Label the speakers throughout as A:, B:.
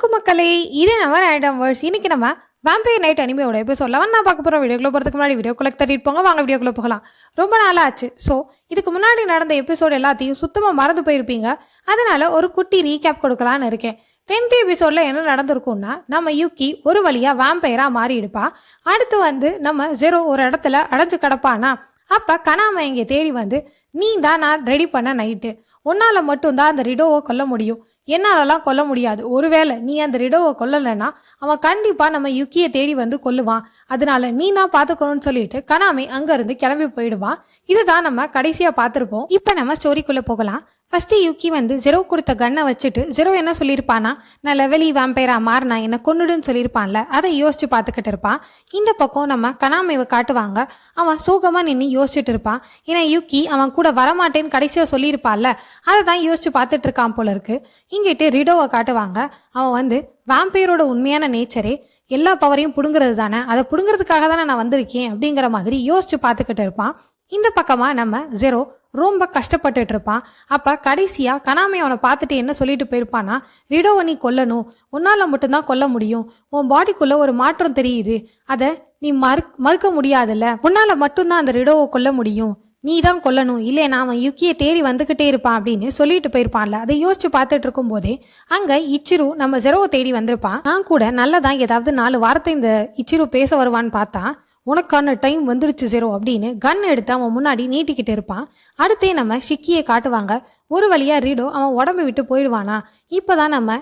A: வணக்கம் மக்களே. இது நம்ம ஆயிடம் வேர்ஸ் இன்னைக்கு நம்ம வேம்பையர் நைட் அனிமையோட எபிசோட் லெவன் நான் பார்க்க போகிறோம் வீடியோக்குள்ள போகிறதுக்கு முன்னாடி வீடியோக்குள்ள தட்டிட்டு போங்க. வாங்க வீடியோக்குள்ள போகலாம். ரொம்ப நாளாக ஆச்சு. ஸோ இதுக்கு முன்னாடி நடந்த எபிசோடு எல்லாத்தையும் சுத்தமாக மறந்து போயிருப்பீங்க. அதனால ஒரு குட்டி ரீகேப் கொடுக்கலான்னு இருக்கேன். டென்த் எபிசோடில் என்ன நடந்திருக்கும்னா நம்ம யூக்கி ஒரு வழியாக வேம்பையராக மாறி இருப்பா அடுத்து வந்து நம்ம ஜெரோ ஒரு இடத்துல அடைஞ்சு கிடப்பானா அப்போ கனாம இங்கே தேடி வந்து நீ தான் நான் ரெடி பண்ண நைட்டு உன்னால் மட்டும்தான் அந்த ரிடோவை கொல்ல முடியும். என்னாலலாம் கொல்ல முடியாது. ஒருவேளை நீ அந்த ரிடோவை கொல்லலைன்னா அவன் கண்டிப்பாக நம்ம யுக்கியை தேடி வந்து கொல்லுவான். அதனால நீ தான் பார்த்துக்கணும்னு சொல்லிட்டு கனாமை அங்கேருந்து கிளம்பி போயிடுவான். இதுதான் நம்ம கடைசியாக பார்த்துருப்போம் இப்போ நம்ம ஸ்டோரிக்குள்ளே போகலாம். ஃபஸ்ட்டு யுக்கி வந்து ஜெரோ கொடுத்த கன்னை வச்சுட்டு ஜெரோ என்ன சொல்லியிருப்பானா நான் லெவலி வேம்பைரா மாறினா என்னை கொன்னுடுன்னு சொல்லியிருப்பான்ல அதை யோசிச்சு பார்த்துக்கிட்டு இருப்பான். இந்த பக்கம் நம்ம கனாமைவை காட்டுவாங்க. அவன் சோகமாக நின்று யோசிச்சுட்டு இருப்பான். ஏன்னா யுக்கி அவன் கூட வரமாட்டேன்னு கடைசியாக சொல்லியிருப்பான்ல அதை தான் யோசிச்சு பார்த்துட்டு இருக்கான் போல இருக்கு. இங்கிட்டு ரிடோவை காட்டுவாங்க. அவன் வந்து வேம்பையரோட உண்மையான நேச்சரே எல்லா பவரையும் பிடுங்கிறது தானே அதை பிடுங்கிறதுக்காக தானே நான் வந்திருக்கேன் அப்படிங்கிற மாதிரி யோசிச்சு பார்த்துக்கிட்டு இருப்பான். இந்த பக்கமாக நம்ம ஜெரோ ரொம்ப கஷ்டப்பட்டுட்டு இருப்பான் அப்போ கடைசியாக கனாமி அவனை பார்த்துட்டு என்ன சொல்லிட்டு போயிருப்பானா ரிடோவை நீ கொல்லணும். உன்னால் மட்டும்தான் கொல்ல முடியும். உன் பாடிக்குள்ளே ஒரு மாற்றம் தெரியுது. அதை நீ மறு மறுக்க முடியாதுல்ல. உன்னால் மட்டும்தான் அந்த ரிடோவை கொல்ல முடியும். நீ தான் கொல்லணும். இல்லைனா அவன் யுக்கியை தேடி வந்துக்கிட்டே இருப்பான் அப்படின்னு சொல்லிட்டு போயிருப்பான்ல. அதை யோசிச்சு பார்த்துட்டு இருக்கும்போதே அங்கே இச்சிரு நம்ம ஜெரோவை தேடி வந்திருப்பான். நான் கூட நல்லதான் ஏதாவது நாலு வாரத்தை இந்த இச்சிரு பேச வருவான்னு பார்த்தா உனக்கான டைம் வந்துருச்சு சேரோ அப்படின்னு கன் எடுத்து அவன் முன்னாடி நீட்டிக்கிட்டு இருப்பான். அடுத்தே நம்ம ஷிக்கியை காட்டுவாங்க. ஒரு வழியாக ரீடோ அவன் உடம்பு விட்டு போயிடுவானா? இப்போ தான் நம்ம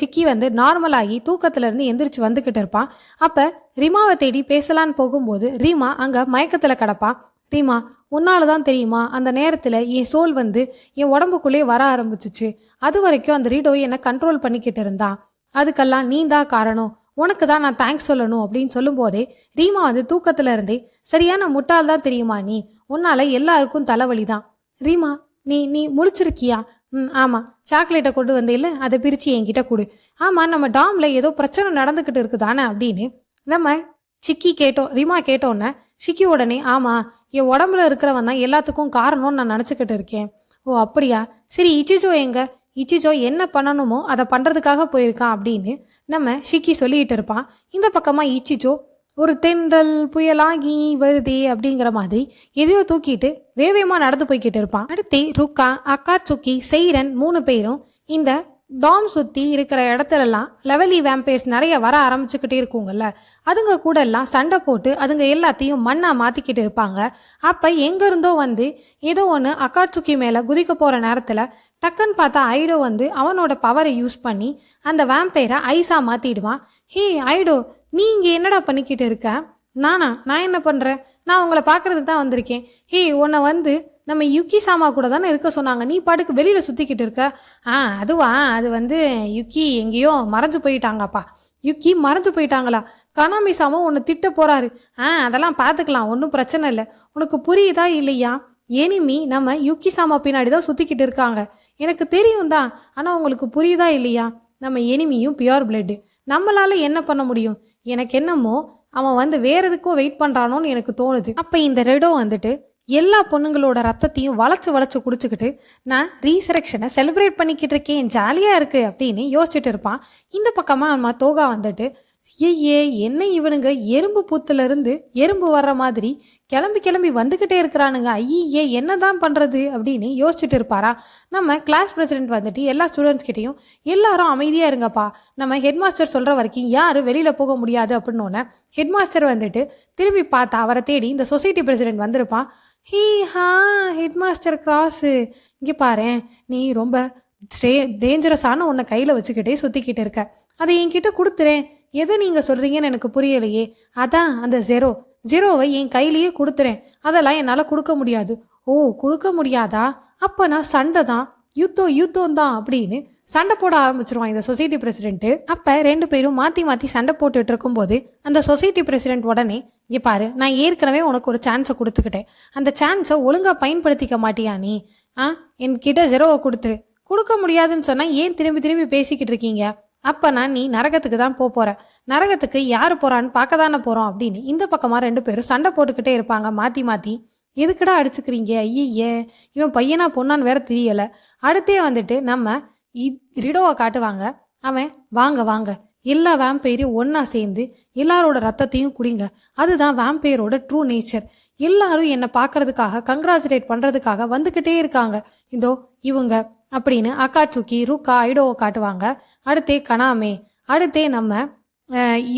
A: ஷிக்கி வந்து நார்மலாகி தூக்கத்துலேருந்து எந்திரிச்சு வந்துக்கிட்டு இருப்பான். அப்போ ரிமாவை தேடி பேசலான்னு போகும்போது ரீமா அங்கே மயக்கத்தில் கிடப்பான் ரீமா உன்னால தான் தெரியுமா? அந்த நேரத்தில் என் சோல் வந்து என் உடம்புக்குள்ளே வர ஆரம்பிச்சிச்சு. அது வரைக்கும் அந்த ரீடோ என்னை கண்ட்ரோல் பண்ணிக்கிட்டு இருந்தான். அதுக்கெல்லாம் நீ தான் காரணம். உனக்கு தான் நான் தேங்க்ஸ் சொல்லணும் அப்படின்னு சொல்லும்போதே ரீமா வந்து தூக்கத்துல இருந்தே சரியான முட்டாள் தான் தெரியுமா நீ? உன்னால எல்லாருக்கும் தலைவலி தான் ரீமா நீ நீ முழிச்சிருக்கியா? ம் ஆமாம் சாக்லேட்டை கொண்டு வந்தேல்ல அதை பிரித்து என்கிட்ட கொடு. ஆமாம் நம்ம டாமில் ஏதோ பிரச்சனை நடந்துக்கிட்டு இருக்குதானே அப்படின்னு நம்ம சிக்கி கேட்டோம் ரீமா கேட்டோன்னே சிக்கி உடனே ஆமாம் என் உடம்புல இருக்கிறவன் தான் எல்லாத்துக்கும் காரணம்னு நான் நினச்சிக்கிட்டு இருக்கேன். ஓ அப்படியா? சரி இச்சிஜோ எங்க? இச்சிஜோ என்ன பண்ணணுமோ அதை பண்ணுறதுக்காக போயிருக்கான் அப்படின்னு நம்ம ஷிக்கி சொல்லிகிட்டு இருப்பான். இந்த பக்கமாக இச்சிஜோ ஒரு தென்றல் புயலாகி வருதே அப்படிங்கிற மாதிரி எதையோ தூக்கிட்டு வேவேமாக நடந்து போய்கிட்டு இருப்பான். அடுத்து ருக்கா அக்கா சுக்கி செய்ரன் மூணு பேரும் இந்த டாம் சுற்றி இருக்கிற இடத்துலலாம் லெவலி வேம்பேஸ் நிறைய வர ஆரம்பிச்சுக்கிட்டே இருக்குங்கல்ல அதுங்க கூட எல்லாம் சண்டை போட்டு அதுங்க எல்லாத்தையும் மண்ணாக மாற்றிக்கிட்டு இருப்பாங்க. அப்போ எங்கேருந்தோ வந்து ஏதோ ஒன்று அக்காட்சுக்கி மேலே குதிக்க போகிற நேரத்தில் டக்குன்னு பார்த்தா ஐடோ வந்து அவனோட பவரை யூஸ் பண்ணி அந்த வேம்பையரை ஐஸாக மாற்றிடுவான் ஹே ஐடோ நீ இங்கே என்னடா பண்ணிக்கிட்டு இருக்க? நானா நான் என்ன பண்ணுறேன் நான் உங்களை பார்க்கறதுக்கு தான் வந்திருக்கேன். ஹே உன்னை வந்து நம்ம யுக்கி சாமா கூட தானே இருக்க சொன்னாங்க. நீ பாட்டுக்கு வெளியில் சுற்றிக்கிட்டு இருக்க. ஆ அதுவா? அது வந்து யுக்கி எங்கேயோ மறைஞ்சு போயிட்டாங்கப்பா. யுக்கி மறைஞ்சு போயிட்டாங்களா? கனாமி சாமா உன்னை திட்ட போகிறாரு ஆ அதெல்லாம் பார்த்துக்கலாம் ஒன்றும் பிரச்சனை இல்லை. உனக்கு புரியுதா இல்லையா? எனிமி நம்ம யுக்கி சாமா பின்னாடி தான் சுற்றிக்கிட்டு இருக்காங்க. எனக்கு தெரியும் தான். ஆனால் உங்களுக்கு புரியுதா இல்லையா? நம்ம எனிமியும் பியோர் பிளட்டு நம்மளால் என்ன பண்ண முடியும்? எனக்கு என்னமோ அவன் வந்து வேற எதுக்கோ வெயிட் பண்ணுறானோன்னு எனக்கு தோணுது. அப்போ இந்த ரெடோ வந்துட்டு எல்லா பொண்ணுங்களோட ரத்தத்தையும் வளைச்சு வளைச்சு குடிச்சுக்கிட்டு நான் ரீசரெக்ஷனை செலிப்ரேட் பண்ணிக்கிட்டு இருக்கேன் ஜாலியாக இருக்குது அப்படின்னு யோசிச்சுட்டு இருப்பான். இந்த பக்கமாக நம்ம தோகா வந்துட்டு ஐயே என்ன இவனுங்க? எறும்பு பூத்துலேருந்து எறும்பு வர்ற மாதிரி கிளம்பி கிளம்பி வந்துக்கிட்டே இருக்கிறானுங்க. ஐயே என்னதான் பண்ணுறது அப்படின்னு யோசிச்சுட்டு இருப்பாரா. நம்ம கிளாஸ் பிரசிடென்ட் வந்துட்டு எல்லா ஸ்டூடெண்ட்ஸ்கிட்டையும் எல்லாரும் அமைதியாக இருங்கப்பா. நம்ம ஹெட் மாஸ்டர் சொல்கிற வரைக்கும் யாரும் வெளியில் போக முடியாது அப்படின்னு ஹெட் மாஸ்டர் வந்துட்டு திரும்பி பார்த்தா அவரை தேடி இந்த சொசைட்டி பிரசிடென்ட் வந்திருப்பான். ஹீ ஹா ஹெட் மாஸ்டர் கிராஸு. இங்கே பாரு நீ ரொம்ப ஸ்டே டேஞ்சரஸான உன்னை கையில் வச்சுக்கிட்டே சுற்றிக்கிட்டு இருக்க. அதை என்கிட்ட கொடுத்துறேன் எதை நீங்கள் சொல்கிறீங்கன்னு எனக்கு புரியலையே. அதான் அந்த ஜெரோ. ஜெரோவை என் கையிலேயே கொடுத்துறேன். அதெல்லாம் என்னால் கொடுக்க முடியாது. ஓ கொடுக்க முடியாதா? அப்போ நான் சண்டை தான். யுத்தம் யுத்தம் தான் அப்படின்னு சண்டை போட ஆரம்பிச்சிருவான் இந்த சொசைட்டி பிரசிடென்ட்டு. அப்போ ரெண்டு பேரும் மாற்றி மாற்றி சண்டை போட்டுட்டு இருக்கும்போது அந்த சொசைட்டி பிரசிடென்ட் உடனே இங்கே பாரு நான் ஏற்கனவே உனக்கு ஒரு சான்ஸை கொடுத்துக்கிட்டேன். அந்த சான்ஸை ஒழுங்காக பயன்படுத்திக்க மாட்டியா நீ? ஆ? என்கிட்ட ஜெரோவை கொடுத்துரு. கொடுக்க முடியாதுன்னு சொன்னால் ஏன் திரும்பி திரும்பி பேசிக்கிட்டு இருக்கீங்க? அப்போ நான் நீ நரகத்துக்கு தான் போக போகிற நரகத்துக்கு யார் போகிறான்னு பார்க்க தானே போகிறோம் அப்படின்னு இந்த பக்கமாக ரெண்டு பேரும் சண்டை போட்டுக்கிட்டே இருப்பாங்க மாற்றி மாற்றி எதுக்குடா அடிச்சுக்கிறீங்க? ஐயே இவன் பையனா பொண்ணான்னு வேற தெரியலை. அடுத்தே வந்துட்டு நம்ம இ- ரிடோவை காட்டுவாங்க. அவன் வாங்க வாங்க எல்லா வேம்பையரையும் ஒன்றா சேர்ந்து எல்லாரோட ரத்தத்தையும் குடிங்க. அதுதான் வேம்பையரோட ட்ரூ நேச்சர் எல்லாரும் என்னை பார்க்கறதுக்காக கங்க்ராச்சுலேட் பண்ணுறதுக்காக வந்துக்கிட்டே இருக்காங்க. இதோ இவங்க அப்படின்னு அக்காச்சுக்கி ருக்கா ஐடோவை காட்டுவாங்க. அடுத்தே கனாமே. அடுத்தே நம்ம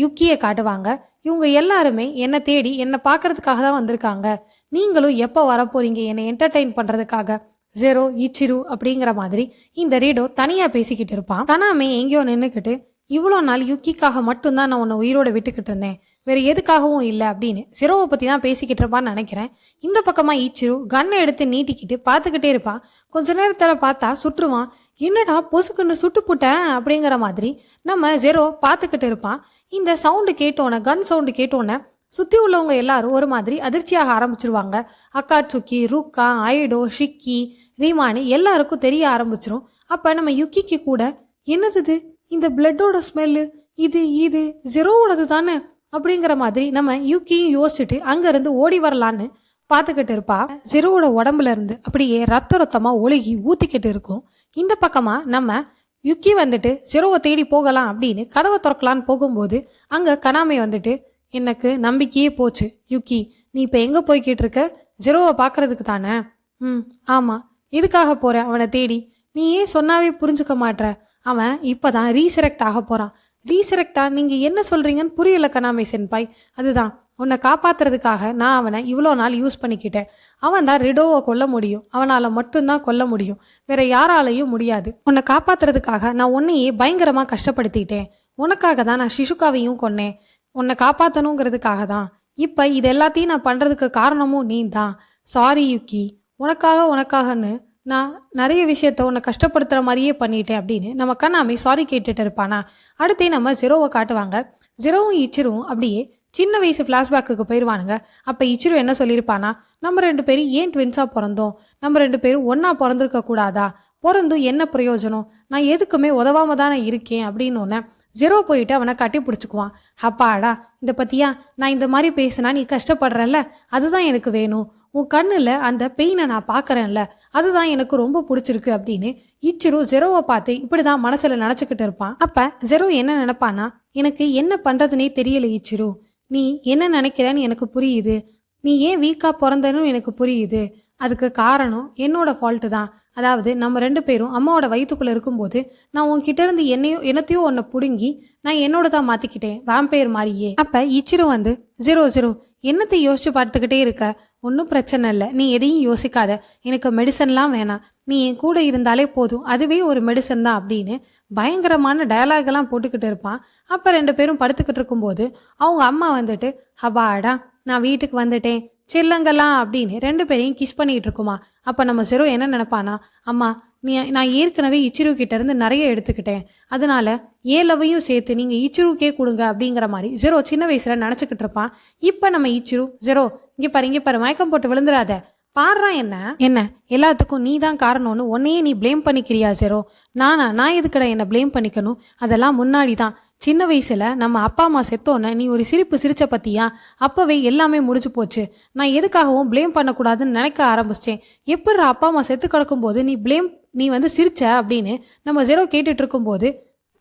A: யுக்கியை காட்டுவாங்க. இவங்க எல்லாருமே என்னை தேடி என்னை பார்க்கறதுக்காக தான் வந்திருக்காங்க. நீங்களும் எப்போ வரப்போறீங்க? என்னை என்டர்டெயின் பண்ணுறதுக்காக ஜெரோ இச்சிரு அப்படிங்கிற மாதிரி இந்த ரீடோ தனியாக பேசிக்கிட்டு இருப்பான். கனாமே எங்கேயோ நின்றுக்கிட்டு இவ்வளோ நாள் யுக்கிக்காக மட்டும்தான் நான் உன்னை உயிரோட விட்டுக்கிட்டு இருந்தேன். வேறு எதுக்காகவும் இல்லை அப்படின்னு ஜெரோவை பற்றி தான் பேசிக்கிட்டு இருப்பான்னு நினைக்கிறேன். இந்த பக்கமாக ஈச்சிரு கன்னை எடுத்து நீட்டிக்கிட்டு பார்த்துக்கிட்டே இருப்பான் கொஞ்ச நேரத்தில் பார்த்தா சுற்றுவான். என்னடா பொசுக்குன்னு சுட்டு போட்டேன் அப்படிங்கிற மாதிரி நம்ம ஜெரோ பார்த்துக்கிட்டு இருப்பான் இந்த சவுண்டு கேட்டோன்னே கன் சவுண்டு கேட்டோன்னே சுற்றி உள்ளவங்க எல்லாரும் ஒரு மாதிரி அதிர்ச்சியாக ஆரம்பிச்சிருவாங்க. அக்காட்சுக்கி ருக்கா ஐடோ ஷிக்கி ரீமானி எல்லாருக்கும் தெரிய ஆரம்பிச்சிரும். அப்போ நம்ம யுக்கிக்கு கூட என்னது இந்த பிளட்டோட ஸ்மெல்லு இது இது ஜெரோவோடது தானே? அப்படிங்கிற மாதிரி நம்ம யுக்கியும் யோசிச்சுட்டு அங்கேருந்து ஓடி வரலான்னு பார்த்துக்கிட்டு இருப்பா. ஜெரோவோட உடம்புல இருந்து அப்படியே ரத்த ரத்தமாக ஒழுகி ஊற்றிக்கிட்டு இருக்கும். இந்த பக்கமாக நம்ம யுக்கி வந்துட்டு ஜெரோவை தேடி போகலாம் அப்படின்னு கதவை திறக்கலான்னு போகும்போது அங்கே கனாமை வந்துட்டு எனக்கு நம்பிக்கையே போச்சு யுக்கி. நீ இப்போ எங்கே போய்கிட்டு இருக்க? ஜெரோவை பார்க்கறதுக்கு தானே? ம் ஆமாம் எதுக்காக போகிறேன் அவனை தேடி. நீ ஏன் சொன்னாவே புரிஞ்சுக்க மாட்ற. அவன் இப்போ தான் ரீசெலக்ட் ஆக போகிறான் ரீசெலக்டா நீங்கள் என்ன சொல்கிறீங்கன்னு புரியல கனாமை சென்பாய். அதுதான். உன்னை காப்பாத்துறதுக்காக நான் அவனை இவ்வளோ நாள் யூஸ் பண்ணிக்கிட்டேன். அவன் தான் ரிடோவை கொல்ல முடியும். அவனால் மட்டும்தான் கொல்ல முடியும். வேற யாராலையும் முடியாது. உன்னை காப்பாத்துறதுக்காக நான் உன்னையே பயங்கரமாக கஷ்டப்படுத்திட்டேன். உனக்காக தான் நான் சிசுகாவையும் கொன்னேன். உன்னை காப்பாற்றணுங்கிறதுக்காக தான். இப்போ இது எல்லாத்தையும் நான் பண்ணுறதுக்கு காரணமும் நீ தான் சாரி யுக்கி உனக்காக உனக்காகன்னு நான் நிறைய விஷயத்த உன்னை கஷ்டப்படுத்துகிற மாதிரியே பண்ணிட்டேன் அப்படின்னு நம்ம கண்ணாமி சாரி கேட்டுட்டு இருப்பானா? அடுத்தே நம்ம ஜெரோவை காட்டுவாங்க. ஜெரோவும் இச்சிரும் அப்படியே சின்ன வயசு ஃப்ளாஷ்பேக்குக்கு போயிடுவானுங்க அப்போ இச்சிரு என்ன சொல்லியிருப்பானா? நம்ம ரெண்டு பேரும் ஏன் ட்வின்ஸாக பிறந்தோம்? நம்ம ரெண்டு பேரும் ஒன்றா பிறந்திருக்க கூடாதா? பிறந்தும் என்ன பிரயோஜனம்? நான் எதுக்குமே உதவாம தானே இருக்கேன் அப்படின்னு ஜெரோ போயிட்டு அவனை கட்டி பிடிச்சிக்குவான். அப்பாடா இதை பற்றியா நான் இந்த மாதிரி பேசினா நீ கஷ்டப்படுறல்ல? அதுதான் எனக்கு வேணும். உன் கண்ணில் அந்த பெயினை நான் பார்க்குறேன்ல அதுதான் எனக்கு ரொம்ப பிடிச்சிருக்கு அப்படின்னு இச்சிரு ஜெரோவை பார்த்து இப்படி தான் மனசில் நினச்சிக்கிட்டு இருப்பான். அப்போ ஜெரோ என்ன நினப்பானா எனக்கு என்ன பண்ணுறதுனே தெரியல இச்சிரு. நீ என்ன நினைக்கிறேன்னு எனக்கு புரியுது. நீ ஏன் வீக்காக பிறந்தனும் எனக்கு புரியுது. அதுக்கு காரணம் என்னோட ஃபால்ட்டு தான். அதாவது நம்ம ரெண்டு பேரும் அம்மாவோட வயிற்றுக்குள்ளே இருக்கும்போது நான் உன்கிட்ட இருந்து என்னையோ என்னத்தையோ ஒன்றை பிடுங்கி நான் என்னோட தான் மாற்றிக்கிட்டேன் வேம்பையர் மாதிரியே அப்போ இச்சிரு வந்து ஜீரோ ஜீரோ என்னத்தை யோசிச்சு பார்த்துக்கிட்டே இருக்க? ஒன்றும் பிரச்சனை இல்லை. நீ எதையும் யோசிக்காத. எனக்கு மெடிசன்லாம் வேணாம். நீ என் கூட இருந்தாலே போதும். அதுவே ஒரு மெடிசன் தான் அப்படின்னு பயங்கரமான டயலாக்லாம் போட்டுக்கிட்டு இருப்பான். அப்போ ரெண்டு பேரும் படுத்துக்கிட்டு இருக்கும்போது அவங்க அம்மா வந்துட்டு ஹபாடா நான் வீட்டுக்கு வந்துட்டேன். செல்லங்கலாம் அப்படின்னு ரெண்டு பேரையும் கிஸ் பண்ணிக்கிட்டு இருக்குமா? அப்போ நம்ம ஜெரோ என்ன நினப்பானா? அம்மா நீ நான் ஏற்கனவே இச்சிரு கிட்டேருந்து நிறைய எடுத்துக்கிட்டேன். அதனால ஏ லவ்வையும் சேர்த்து நீங்கள் இச்சிருக்கே கொடுங்க அப்படிங்கிற மாதிரி ஜெரோ சின்ன வயசில் நினச்சிக்கிட்டு இருப்பான். இப்போ நம்ம இச்சிரு ஜெரோ இங்கே பாரு இங்கே பாரு மயக்கம் போட்டு விழுந்துடாத பாடுறா என்ன? என்ன? எல்லாத்துக்கும் நீ தான் காரணம்னு உன்னையே நீ ப்ளேம் பண்ணிக்கிறியா ஜெரோ? நானா? நான் எதுக்கடா என்னை ப்ளேம் பண்ணிக்கணும்? அதெல்லாம் முன்னாடி தான் சின்ன வயசுல நம்ம அப்பா அம்மா செத்தோன்னு நீ ஒரு சிரிப்பு சிரிச்ச பத்தியா? அப்பவே எல்லாமே முடிஞ்சு போச்சு. நான் எதுக்காகவும் ப்ளேம் பண்ணக்கூடாதுன்னு நினைக்க ஆரம்பிச்சிட்டேன். எப்படி அப்பா அம்மா செத்து கிடக்கும்போது நீ ப்ளேம் நீ வந்து சிரிச்ச? அப்படின்னு நம்ம ஜெரோ கேட்டுட்டு இருக்கும்போது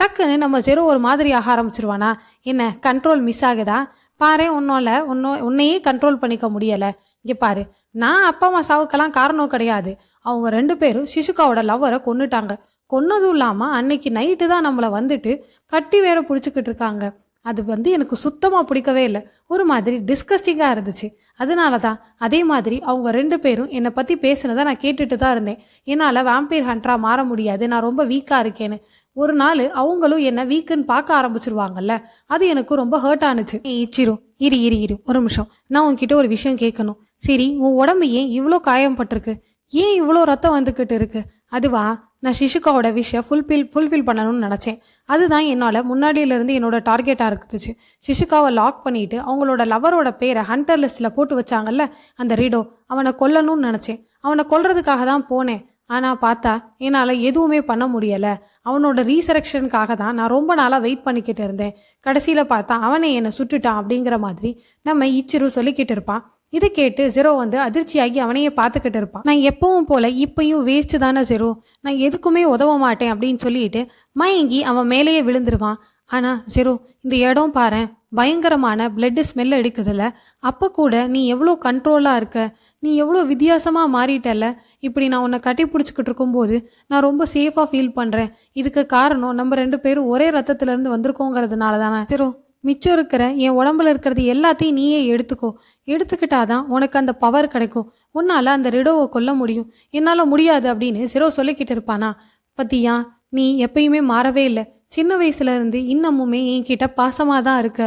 A: டக்குன்னு நம்ம ஜெரோ ஒரு மாதிரி ஆக ஆரம்பிச்சிருவானா? என்ன கண்ட்ரோல் மிஸ் ஆகுதா? பாரு உன்னால உன்னோ உன்னையே கண்ட்ரோல் பண்ணிக்க முடியலை. இங்கே பாரு நான் அப்பா அம்மா சாவுக்கெல்லாம் காரணம் கிடையாது. அவங்க ரெண்டு பேரும் சிசுகாவோட லவ்வரை கொண்டுட்டாங்க கொன்னதும் இல்லாமல் அன்னைக்கு நைட்டு தான் நம்மளை வந்துட்டு கட்டி வேற பிடிச்சிக்கிட்டு இருக்காங்க. அது வந்து எனக்கு சுத்தமாக பிடிக்கவே இல்லை. ஒரு மாதிரி டிஸ்கஸ்டிங்காக இருந்துச்சு. அதனால தான் அதே மாதிரி அவங்க ரெண்டு பேரும் என்னை பற்றி பேசினதை நான் கேட்டுட்டு தான் இருந்தேன். என்னால் வேம்பீர் ஹண்ட்ராக மாற முடியாது. நான் ரொம்ப வீக்காக இருக்கேன்னு. ஒரு நாள் அவங்களும் என்னை வீக்குன்னு பார்க்க ஆரம்பிச்சிருவாங்கல்ல. அது எனக்கு ரொம்ப ஹர்ட் ஆனுச்சு. இச்சிரும் இரு இரு இரு ஒரு நிமிஷம். நான் உன்கிட்ட ஒரு விஷயம் கேட்கணும். சரி உன் உடம்பு ஏன் இவ்வளோ காயம்பட்டிருக்கு? ஏன் இவ்வளோ ரத்தம் வந்துக்கிட்டு இருக்கு? அதுவா? நான் சிசுகாவோட விஷயம் ஃபுல்ஃபில் ஃபுல்ஃபில் பண்ணணும்னு நினச்சேன். அதுதான் என்னால் முன்னாடியிலேருந்து என்னோட டார்கெட்டாக இருந்துச்சு சிசுகாவை லாக் பண்ணிட்டு அவங்களோட லவரோட பேரை ஹண்டர் லிஸ்ட்டில் போட்டு வச்சாங்கல்ல அந்த ரீடோ அவனை கொல்லணும்னு நினச்சேன். அவனை கொல்றதுக்காக தான் போனேன். ஆனால் பார்த்தா என்னால் எதுவுமே பண்ண முடியலை. அவனோட ரீசரக்ஷனுக்காக தான் நான் ரொம்ப நாளாக வெயிட் பண்ணிக்கிட்டு இருந்தேன். கடைசியில் பார்த்தா அவனை என்னை சுட்டுட்டான் அப்படிங்கிற மாதிரி நம்ம இச்சிரு சொல்லிக்கிட்டு இருப்பான். இதை கேட்டு ஜெரோ வந்து அதிர்ச்சியாகி அவனையே பார்த்துக்கிட்டு இருப்பான். நான் எப்பவும் போல இப்பயும் வேஸ்ட் தானே ஜெரோ. நான் எதுக்குமே உதவ மாட்டேன் அப்படின்னு சொல்லிட்டு மயங்கி அவன் மேலேயே விழுந்துருவான். ஆனா ஜெரோ இந்த இடம் பாரேன். பயங்கரமான பிளட்டு ஸ்மெல் அடிக்குதுல்ல அப்போ கூட நீ எவ்வளோ கண்ட்ரோலாக இருக்க? நீ எவ்வளோ வித்தியாசமாக மாறிட்டல்ல? இப்படி நான் உன்னை கட்டி பிடிச்சிக்கிட்டு இருக்கும்போது நான் ரொம்ப சேஃபாக ஃபீல் பண்ணுறேன் இதுக்கு காரணம் நம்ம ரெண்டு பேரும் ஒரே ரத்தத்துலேருந்து வந்திருக்கோங்கிறதுனால தானே ஜெரோ மிச்சம் இருக்கிற என் உடம்புல இருக்கிறது எல்லாத்தையும் நீயே எடுத்துக்கோ. எடுத்துக்கிட்டாதான் உனக்கு அந்த பவர் கிடைக்கும். உன்னால் அந்த ரிடோவை கொல்ல முடியும். என்னால் முடியாது அப்படின்னு சிரோ சொல்லிக்கிட்டு இருப்பானா? பத்தியா நீ எப்பயுமே மாறவே இல்லை. சின்ன வயசுலேருந்து இன்னமுமே இன்னமுமே என்கிட்ட பாசமாக தான் இருக்க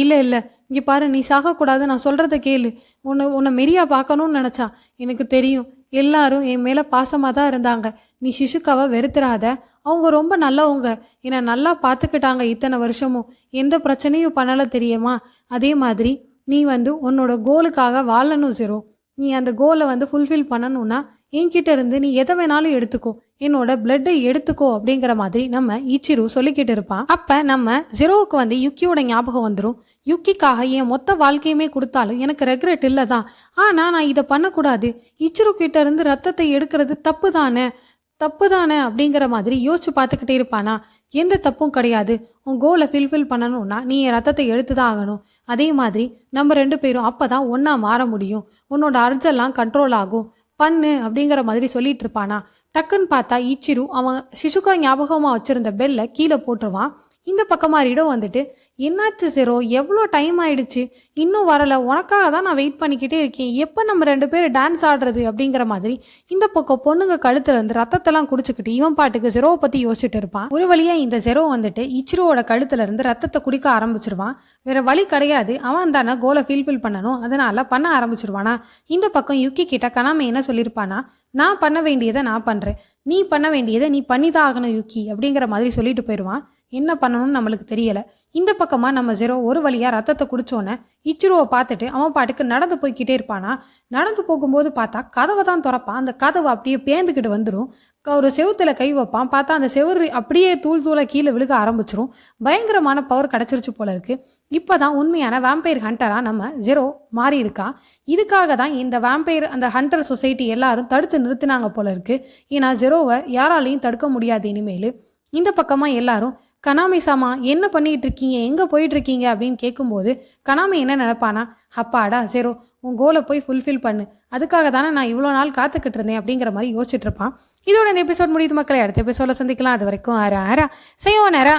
A: இல்லை இல்லை. இங்கே பாரு நீ சாகக்கூடாது நான் சொல்கிறத கேளு. உன்னை உன்னை மெரியா பார்க்கணும்னு நினச்சா. எனக்கு தெரியும். எல்லாரும் என் மேலே பாசமாக தான் இருந்தாங்க. நீ சிசுக்காவை வெறுத்துறாத. அவங்க ரொம்ப நல்லவங்க. என்னை நல்லா பார்த்துக்கிட்டாங்க இத்தனை வருஷமும். எந்த பிரச்சனையும் பண்ணலை தெரியுமா? அதே மாதிரி நீ வந்து உன்னோட கோலுக்காக வாழணும் சிரோ நீ அந்த கோலை வந்து ஃபுல்ஃபில் பண்ணணும்னா என்கிட்ட இருந்து நீ எதை வேணாலும் எடுத்துக்கோ. என்னோட பிளட்டை எடுத்துக்கோ அப்படிங்கிற மாதிரி நம்ம இச்சிரு சொல்லிக்கிட்டு இருப்பான் அப்ப நம்ம ஜெரோவுக்கு வந்து யுக்கியோட ஞாபகம் வந்துடும் யுக்கிக்காக என் மொத்த வாழ்க்கையுமே கொடுத்தாலும் எனக்கு ரெக்ரெட் இல்லை தான் ஆனால் நான் இதை பண்ணக்கூடாது. இச்சிரு கிட்ட இருந்து ரத்தத்தை எடுக்கிறது தப்பு தானே தப்பு தானே அப்படிங்கிற மாதிரி யோசிச்சு பார்த்துக்கிட்டே இருப்பானா? எந்த தப்பும் கிடையாது. உன் கோலை ஃபில்ஃபில் பண்ணணும்னா நீ என் ரத்தத்தை எடுத்து தான் ஆகணும். அதே மாதிரி நம்ம ரெண்டு பேரும் அப்போ தான் ஒன்றா மாற முடியும். உன்னோட அர்ஜெல்லாம் கண்ட்ரோல் ஆகும். பண்ணு அப்படிங்கிற மாதிரி சொல்லிட்டு இருப்பானா? டக்குன்னு பார்த்தா இச்சிரு அவன் சிசுக்கா ஞாபகமாக வச்சுருந்த பெல்லை கீழே போட்டுருவான். இந்த பக்கமாக ரிடோ வந்துட்டு என்னாச்சு ஜெரோ எவ்வளோ டைம் ஆயிடுச்சு? இன்னும் வரல. உனக்காக தான் நான் வெயிட் பண்ணிக்கிட்டே இருக்கேன். எப்போ நம்ம ரெண்டு பேரும் டான்ஸ் ஆடுறது அப்படிங்கிற மாதிரி இந்த பக்கம் பொண்ணுங்க கழுத்துல இருந்து ரத்தத்தெல்லாம் குடிச்சுக்கிட்டு இவன் பாட்டுக்கு செரோவை பற்றி யோசிச்சுட்டு இருப்பான். ஒரு வழியாக இந்த செரோ வந்துட்டு இச்சிரோவோட கழுத்துல இருந்து ரத்தத்தை குடிக்க ஆரம்பிச்சிருவான். வேற வழி கிடையாது. அவன் தானே கோலை ஃபீல்ஃபில் பண்ணணும். அதனால பண்ண ஆரம்பிச்சிருவானா? இந்த பக்கம் யுக்கி கிட்ட கனாம என்ன சொல்லியிருப்பானா? நான் பண்ண வேண்டியதை நான் பண்ணுறேன் நீ பண்ண வேண்டியதை நீ பண்ணி தான் ஆகணும் யுக்கி அப்படிங்கிற மாதிரி சொல்லிட்டு போயிடுவான். என்ன பண்ணணும்னு நம்மளுக்கு தெரியலை. இந்த பக்கமாக நம்ம ஜெரோ ஒரு வழியாக ரத்தத்தை குடித்தோன்னே இச்சிரோவை பார்த்துட்டு அவன் பாட்டுக்கு நடந்து போய்க்கிட்டே இருப்பானா? நடந்து போகும்போது பார்த்தா கதவை தான் திறப்பான். அந்த கதவை அப்படியே பேந்துக்கிட்டு வந்துடும் ஒரு செவுத்துல கை வைப்பான். பார்த்தா அந்த செவுரு அப்படியே தூள் தூளை கீழே விழுக ஆரம்பிச்சிரும். பயங்கரமான பவர் கிடச்சிருச்சு போல இப்போ தான் உண்மையான வேம்பையர் ஹண்டராக நம்ம ஜெரோ மாறி இருக்கா இதுக்காக தான் இந்த வேம்பையர் அந்த ஹண்டர் சொசைட்டி எல்லாரும் தடுத்து நிறுத்தினாங்க போல இருக்குது ஏன்னா ஜெரோவை யாராலையும் தடுக்க முடியாது இனிமேல். இந்த பக்கமாக எல்லாரும் கனாமி சாமா என்ன பண்ணிட்டு இருக்கீங்க எங்கே போயிட்டு இருக்கீங்க அப்படின்னு கேட்கும்போது கனாமி என்ன நினப்பானா அப்பாடா ஜெரோ உன் கோலை போய் ஃபுல்ஃபில் பண்ணு. அதுக்காக தானே நான் இவ்வளோ நாள் காத்துக்கிட்டு இருந்தேன் அப்படிங்கிற மாதிரி யோசிச்சுட்டு இருப்பான் இதோட இந்த எபிசோட் முடியுது மக்களை. அடுத்த எபிசோட சந்திக்கலாம். அது வரைக்கும் ஆரா ஆரா. செய்வோம் நேரா.